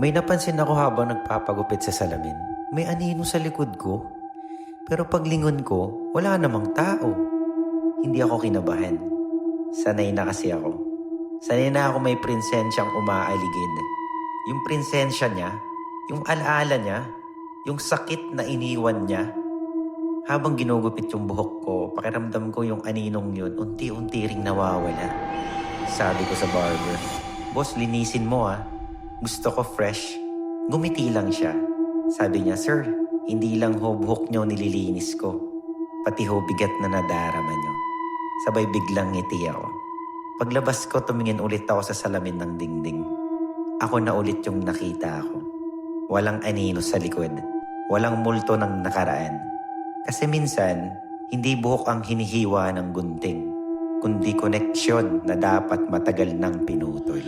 May napansin ako habang nagpapagupit sa salamin. May anino sa likod ko. Pero paglingon ko, wala namang tao. Hindi ako kinabahan. Sanay na kasi ako. Sanay na ako may prinsensyang umaaligid. Yung prinsensya niya, yung alaala niya, yung sakit na iniwan niya. Habang ginugupit yung buhok ko, pakiramdam ko yung aninong yun, unti-unti ring nawawala. Sabi ko sa barber, Boss, linisin mo ah. Gusto ko fresh. Gumiti lang siya. Sabi niya, Sir, hindi lang ho buhok niyo nililinis ko. Pati ho bigat na nadarama niyo. Sabay biglang ngiti ako. Paglabas ko, tumingin ulit ako sa salamin ng dingding. Ako na ulit yung nakita ko. Walang anino sa likod. Walang multo ng nakaraan. Kasi minsan, hindi buhok ang hinihiwa ng gunting, kundi koneksyon na dapat matagal nang pinutol.